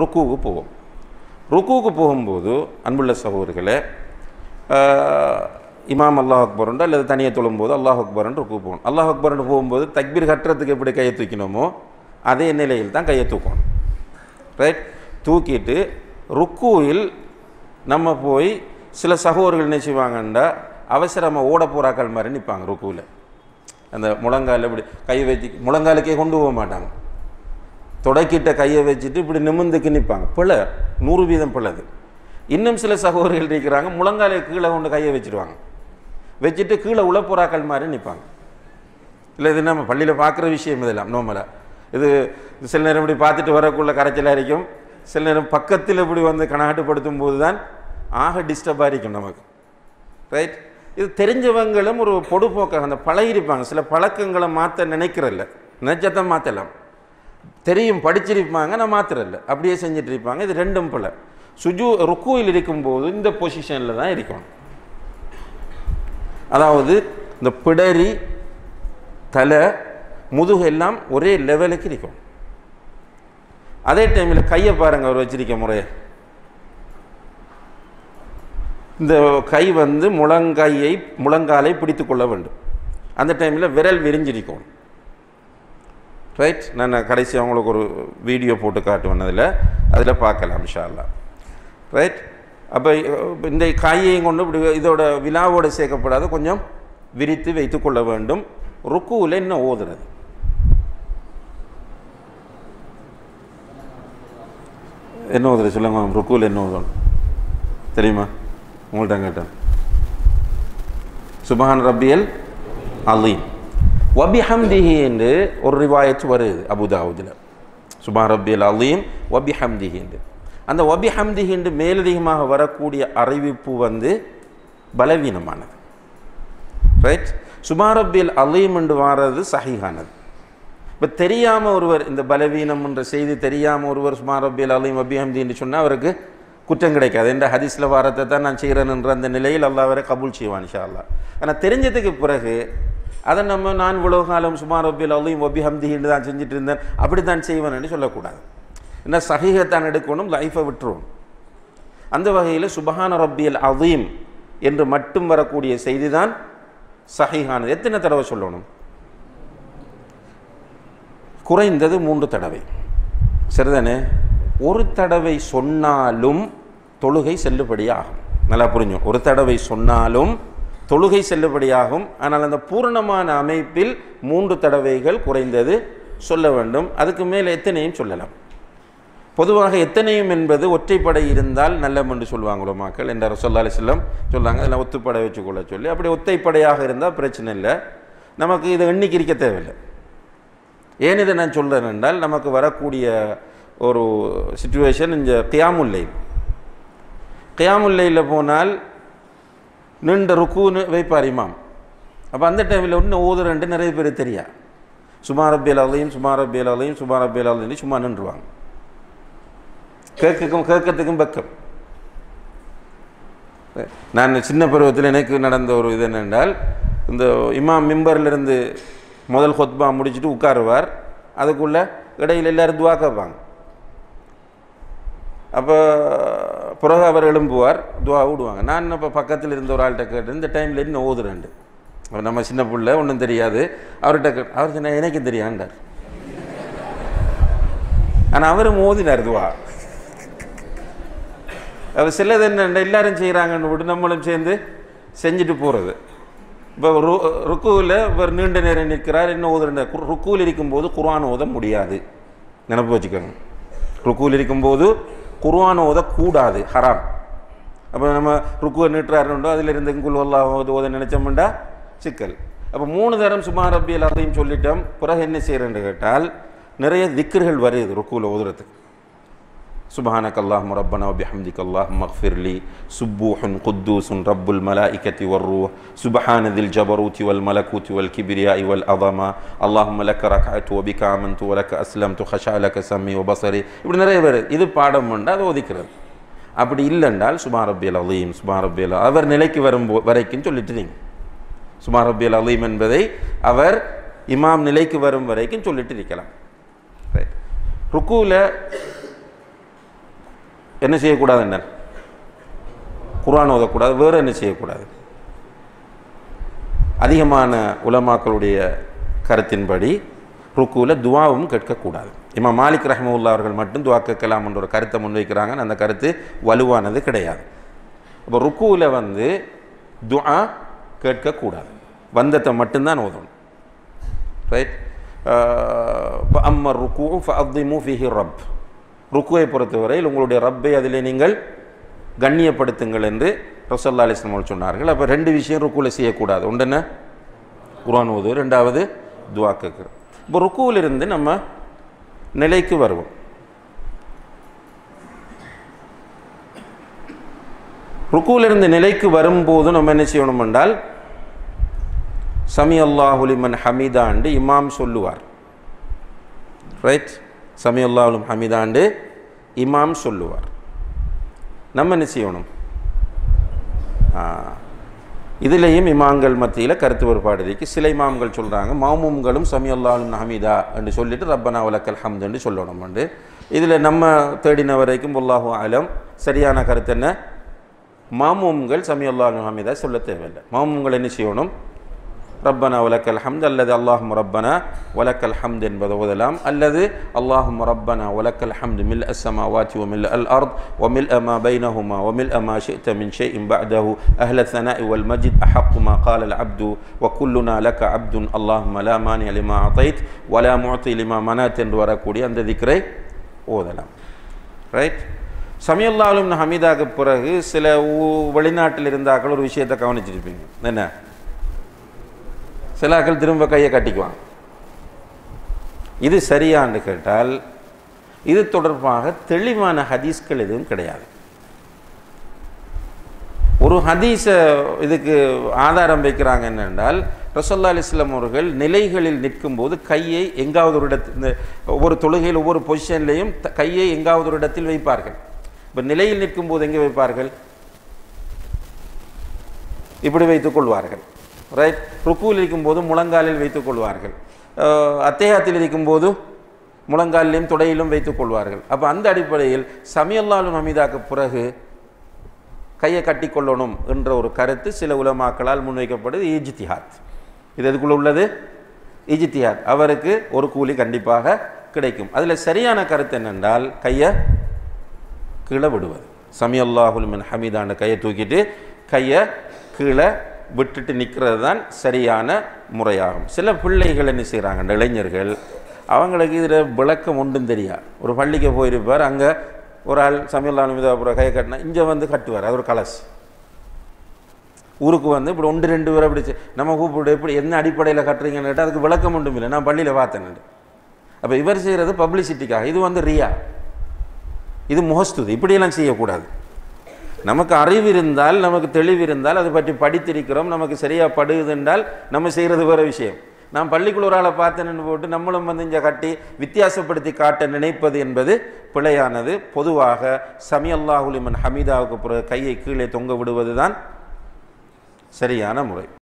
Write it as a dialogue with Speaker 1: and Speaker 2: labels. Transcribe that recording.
Speaker 1: ருக்குவுக்கு போவோம். ருக்குவுக்கு போகும்போது அன்புள்ள சகோதரிகளை இமாம் அல்லாஹ் அக்பருண்டு அல்லது தனியாக தொழும்போது அல்லாஹ் அக்பர்னு ருக்கு போகணும். அல்லாஹ் அக்பர்னு போகும்போது தக்பீர் கட்டுறதுக்கு எப்படி கையை தூக்கினோமோ அதே நிலையில் தான் கையை தூக்கணும். ரைட் தூக்கிட்டு ருக்குவில் நம்ம போய் சில சகோதரர்கள் என்ன செய்வாங்கண்டா அவசரமாக ஓட போகிறாக்கள் மாதிரி நிற்பாங்க ருக்குவில். அந்த முழங்கால் எப்படி கை வச்சு முழங்காலுக்கே கொண்டு போக மாட்டாங்க. தொடக்கிட்ட கையை வச்சுட்டு இப்படி நிமிந்துக்கு நிற்பாங்க பிள்ளை நூறு வீதம் பிள்ளது இன்னும் சில சகோதரிகள் இருக்கிறாங்க முழங்காலை கீழே கொண்டு கையை வச்சுருவாங்க. வச்சுட்டு கீழே உழப்புறாக்கள் மாதிரி நிற்பாங்க. இல்லை இது நம்ம பள்ளியில் பார்க்குற விஷயம் இதெல்லாம் நோமலாக இது சில நேரம் இப்படி பார்த்துட்டு வரக்குள்ள கரைச்சலாக இருக்கும் சில நேரம் பக்கத்தில் இப்படி வந்து கணாட்டுப்படுத்தும் போது தான் ஆக டிஸ்டர்பாக இருக்கும் நமக்கு. ரைட் இது தெரிஞ்சவங்களும் ஒரு பொடுபோக்காக அந்த பழகிருப்பாங்க. சில பழக்கங்களை மாற்ற நினைக்கிறல்ல நினைச்சதான் மாற்றலாம். தெரியும் படிச்சிருப்பாங்க நான் மாத்திரல்ல. அப்படியே செஞ்சுட்டு இருப்பாங்க இது ரெண்டும் போல. சுஜு ருக்குவில் இருக்கும்போது இந்த பொசிஷனில் தான் இருக்கணும். அதாவது இந்த பிடரி தலை முதுகு எல்லாம் ஒரே லெவலுக்கு இருக்கும் அதே டைமில் கையை பாருங்க அவர் வச்சிருக்க முறையை. இந்த கை வந்து முழங்கையை முழங்காலை பிடித்து கொள்ள வேண்டும். அந்த டைமில் விரல் விரிஞ்சிருக்கும் ரைட் நான் கடைசி அவங்களுக்கு ஒரு வீடியோ போட்டு காட்டுவேன் அதில். அதில் பார்க்கலாம் இன்ஷா ரைட் அப்போ இந்த காயையும் கொண்டு இப்படி இதோட விழாவோடு சேர்க்கப்படாத. கொஞ்சம் விரித்து வைத்து கொள்ள வேண்டும். ருக்குவில் என்ன ஓதுறது. என்ன ஓதுறது சொல்லுங்க ருக்குவில் என்ன ஓதணும்? தெரியுமா? உங்கள்கிட்ட கேட்டேன். சுபஹான் ரபியல் அலீம். வபிஹம்திஹி என்று ஒரு ரிவாயத்து வருது அபுதாவுதில் சுபான் ரப்பியல் அலீம் வபிஹம்திஹி என்று அந்த வபிஹம்திஹி என்று மேலதிகமாக வரக்கூடிய அறிவிப்பு வந்து பலவீனமானது ரைட் சுபான் ரப்பியல் அலீம் என்று வாரது சஹிஹானது இப்போ தெரியாமல் ஒருவர் இந்த பலவீனம் என்ற செய்தி தெரியாமல் ஒருவர் சுமார் ரபியல் அலீம் வபிஹம்தி என்று சொன்னால் அவருக்கு குற்றம் கிடைக்காது என்ற ஹதீஸில் வாரத்தை தான் நான் செய்கிறேன்ன்ற அந்த நிலையில் அல்லாஹ் வரை கபூல் செய்வான் இஷா அல்லா ஆனால் தெரிஞ்சதுக்கு பிறகு அதை நம்ம நான் இவ்வளோ காலம் சுமார் ஒப்பில் அலீம் ஒப்பி ஹம்திகின்னு தான் செஞ்சுட்டு இருந்தேன் அப்படி தான் செய்வேன்னு சொல்லக்கூடாது. என்ன சகிகத்தான் எடுக்கணும் லைஃபை விட்டுருவோம். அந்த வகையில் சுபஹான ரப்பியல் அதீம் என்று மட்டும் வரக்கூடிய செய்தி தான் சஹீஹானது. எத்தனை தடவை சொல்லணும்? குறைந்தது மூன்று தடவை. சரிதானே? ஒரு தடவை சொன்னாலும் தொழுகை செல்லுபடியாகும். நல்லா புரிஞ்சும் ஒரு தடவை சொன்னாலும் தொழுகை செல்லுபடியாகும். ஆனால் அந்த பூரணமான அமைப்பில் மூன்று தடவைகள் குறைந்தது சொல்ல வேண்டும். அதுக்கு மேல் எத்தனையும் சொல்லலாம். பொதுவாக எத்தனையும் என்பது ஒற்றைப்படை இருந்தால் நல்லம் என்று சொல்லுவாங்களோ மக்கள்? என்ற ரசோல்லா செல்லம் சொல்லுவாங்க அதில் ஒத்துப்படை வச்சுக்கொள்ள சொல்லி. அப்படி ஒத்தைப்படையாக இருந்தால் பிரச்சனை இல்லை. நமக்கு இதை எண்ணிக்கை இருக்க தேவையில்லை. ஏன் இதை நான் சொல்கிறேன் என்றால் நமக்கு வரக்கூடிய ஒரு சுச்சுவேஷன் இந்த கியாமுல்லை கியாமுல்லையில் போனால் நின்ற ருக்குன்னு வைப்பார் இமாம். அப்போ அந்த டைமில் இன்னும் ஓதுறன்ட்டு நிறைய பேர் தெரியா? சுமார் ரப்பியல் அலையும் சுமார் ரப்பியல் அலையும் சுமார் ரப்பியல் அலையும் சும்மா நின்றுவாங்க. கேட்கக்கும் கேட்கறதுக்கும் பக்கம் நான் சின்ன பருவத்தில் எனக்கு நடந்த ஒரு இது என்னென்றால் இந்த இமாம் மிம்பர்லேருந்து முதல் ஹொத்பா முடிச்சுட்டு உட்காருவார். அதுக்குள்ளே இடையில் எல்லாரும் துவா கேட்பாங்க. அப்போ பிறகு அவர் எழும்புவார் துவா விடுவாங்க நான் இப்போ பக்கத்தில் இருந்த ஒரு ஆள்கிட்ட கேட்டு இந்த டைமில் இன்னும் ஓதுறேன்ட்டு அவர் நம்ம சின்ன பிள்ளை ஒன்றும் தெரியாது அவர்கிட்ட கேட்டு அவர் சொன்ன எனக்கும் தெரியாண்டார் ஆனால் அவரும் ஓதினார் துவா அவர் சிலது என்ன எல்லாரும் செய்கிறாங்கன்னு விட்டு நம்மளும் சேர்ந்து செஞ்சுட்டு போகிறது இப்போ ரு ருக்குவில் இவர் நீண்ட நேரம் நிற்கிறார் இன்னும் ஓதுற ருக்குவில் இருக்கும்போது குரான் ஓத முடியாது நினப்பு வச்சுக்கோங்க ருக்குவில் இருக்கும்போது குர்வான் ஓதக்கூடாது ஹராம். அப்போ நம்ம ருக்குவை நீட்டுறாருண்டோ அதில் இருந்து குல் ஓது ஓத நினைச்சோம்டா சிக்கல். அப்போ மூணு தரம் சுமார் ரப்பி எல்லாத்தையும் சொல்லிட்டோம். பிறகு என்ன செய்கிறேன்னு கேட்டால் நிறைய திக்கர்கள் வருது ருக்குவில் ஓதுறதுக்கு. سبحانك اللهم ربنا وبحمدك اللهم اغفر لي سبوح قدوس رب الملائكة والروح سبحان ذي الجبروت والملكوت والكبرياء والعظمة اللهم لك ركعت وبك آمنت ولك أسلمت خشع لك سمي وبصري இப்படி நிறைய பேர் இது பாடம் உண்டு அது ஒதுக்கிறது அப்படி இல்லைன்றால் சுபா ரப்பியல் அலீம் சுபா ரப்பியல் அவர் நிலைக்கு வரும் வரைக்கும் சொல்லிட்டு நீங்க சுபா ரப்பியல் அலீம் என்பதை அவர் இமாம் நிலைக்கு வரும் வரைக்கும் சொல்லிட்டு இருக்கலாம் ரைட் ருக்குவில் என்ன செய்யக்கூடாது என்ன குரான் ஓதக்கூடாது வேறு என்ன செய்யக்கூடாது? அதிகமான உலமாக்களுடைய கருத்தின்படி ருக்குவில் துவாவும் கேட்கக்கூடாது. இம்மா மாலிக் ரஹ்மவுல்லா அவர்கள் மட்டும் துவா கேட்கலாம் என்ற ஒரு கருத்தை முன்வைக்கிறாங்கன்னு அந்த கருத்து வலுவானது கிடையாது. இப்போ ருக்குவில் வந்து துவா கேட்கக்கூடாது. வந்தத்தை மட்டும்தான் ஓதணும். ரைட் அம்மர் ருக்கு ஃபஅத்திமு ரப். ருக்குவை பொறுத்தவரையில் உங்களுடைய ரப்பை அதிலே நீங்கள் கண்ணியப்படுத்துங்கள் என்று ரசல்லா அலிஸ்லாம் அவர்கள் சொன்னார்கள். அப்போ ரெண்டு விஷயம் ருக்குவில் செய்யக்கூடாது. ஒன்று என்ன? குரான் ஓது. ரெண்டாவது துவா கேட்குறது இப்போ ருக்குவிலிருந்து நம்ம நிலைக்கு வருவோம். ருக்குவிலிருந்து நிலைக்கு வரும்போது நம்ம என்ன செய்யணும் என்றால் சமி அல்லாஹுலிமன் ஹமீதாண்டு இமாம் சொல்லுவார். ரைட் சமி ஹமிதாண்டு ஹமீதாண்டு இமாம் சொல்லுவார். நம்ம என்ன செய்யணும்? இதுலேயும் இமாம்கள் மத்தியில் கருத்து வேறுபாடு இருக்கு. சில இமாம்கள் சொல்கிறாங்க மாமும்களும் சமி ஹமீதா என்று சொல்லிட்டு ரப்பனா உலக்கல் ஹம்துன்னு சொல்லணும் என்று இதில் நம்ம தேடின வரைக்கும் உல்லாஹு அலம் சரியான கருத்து என்ன? மாமும்கள் சமி ஹமீதா சொல்ல தேவையில்லை. மாமும்கள் என்ன செய்யணும்? ரப்பனா வலக்கல் ஹம்த் அல்லது அல்லாஹும் ரப்பனா வலக்கல் ஹம்த் என்பது ஓதலாம் அல்லது அல்லாஹும் ரப்பனா வலக்கல் ஹம்த் மில் அஸ்ஸமா வாத்தி ومل الأرض ومل ما بينهما ومل ما شئت من شيء بعده أهل الثناء والمجد أحق ما قال العبد وكلنا لك عبد اللهم لا مانع لما أعطيت ولا معطي لما منعت என்று வரக்கூடிய அந்த திக்ரை ஓதலாம் ரைட் சமியல்லாலும் ஹமீதாக்கு பிறகு சில ஊ- வெளிநாட்டில் இருந்தாக்கள் ஒரு விஷயத்தை கவனிச்சிருப்பீங்க என்ன சிலாக்கள் திரும்ப கையை கட்டிக்குவாங்க. இது சரியான்னு கேட்டால் இது தொடர்பாக தெளிவான ஹதீஸ்கள் எதுவும் கிடையாது. ஒரு ஹதீஸை இதுக்கு ஆதாரம் வைக்கிறாங்க என்னென்றால் ரசோல்லா அலிஸ்லாம் அவர்கள் நிலைகளில் நிற்கும்போது கையை எங்காவது ஒரு இடத்து இந்த ஒவ்வொரு தொழுகையில் ஒவ்வொரு பொசிஷன்லேயும் கையை எங்காவது ஒரு இடத்தில் வைப்பார்கள். இப்போ நிலையில் நிற்கும்போது எங்கே வைப்பார்கள்? இப்படி வைத்துக் கொள்வார்கள். ரைட் ருக்குவில் இருக்கும்போது முழங்காலில் வைத்துக் கொள்வார்கள். அத்தேகத்தில் இருக்கும்போது முழங்காலிலும் தொடையிலும் வைத்துக் கொள்வார்கள். அப்போ அந்த அடிப்படையில் சமியல்லாலும் ஹமீதாக்கு பிறகு கையை கட்டிக்கொள்ளணும் என்ற ஒரு கருத்து சில உலமாக்களால் முன்வைக்கப்படுது. ஈஜித்திஹாத் இது எதுக்குள்ள உள்ளது? ஈஜித்திஹாத் அவருக்கு ஒரு கூலி கண்டிப்பாக கிடைக்கும். அதில் சரியான கருத்து என்னென்றால் கையை கீழே விடுவது. சமி மின் ஹமீதான கையை தூக்கிட்டு கையை கீழே விட்டுட்டு நிற்கிறது தான் சரியான முறையாகும். சில பிள்ளைகள் என்ன செய்கிறாங்க இந்த இளைஞர்கள் அவங்களுக்கு இதில் விளக்கம் ஒன்றும் தெரியாது. ஒரு பள்ளிக்கு போயிருப்பார் அங்கே ஒரு ஆள் சமையல் அனுமதிப்புற கையை கட்டினா இங்கே வந்து கட்டுவார். அது ஒரு கலசு ஊருக்கு வந்து இப்படி ஒன்று ரெண்டு பேரை பிடிச்சி நம்ம கூப்பிட்டு எப்படி என்ன அடிப்படையில் கட்டுறீங்கன்னு கேட்டால் அதுக்கு விளக்கம் ஒன்றும் இல்லை. நான் பள்ளியில் பார்த்தேன் அப்போ இவர் செய்கிறது பப்ளிசிட்டிக்காக இது வந்து ரியா. இது முகஸ்துதி. இப்படியெல்லாம் செய்யக்கூடாது. நமக்கு அறிவு இருந்தால் நமக்கு தெளிவு இருந்தால் அதை பற்றி படித்திருக்கிறோம் நமக்கு சரியாக படுகுது என்றால் நம்ம செய்கிறது வேறு விஷயம். நான் பள்ளிக்குள்ள ஒரு ஆளை பார்த்தேன்னு போட்டு நம்மளும் வந்து இங்கே கட்டி வித்தியாசப்படுத்தி காட்ட நினைப்பது என்பது பிழையானது. பொதுவாக சமி அல்லாஹுலிமன் ஹமீதாவுக்கு பிறகு கையை கீழே தொங்க விடுவது தான் சரியான முறை.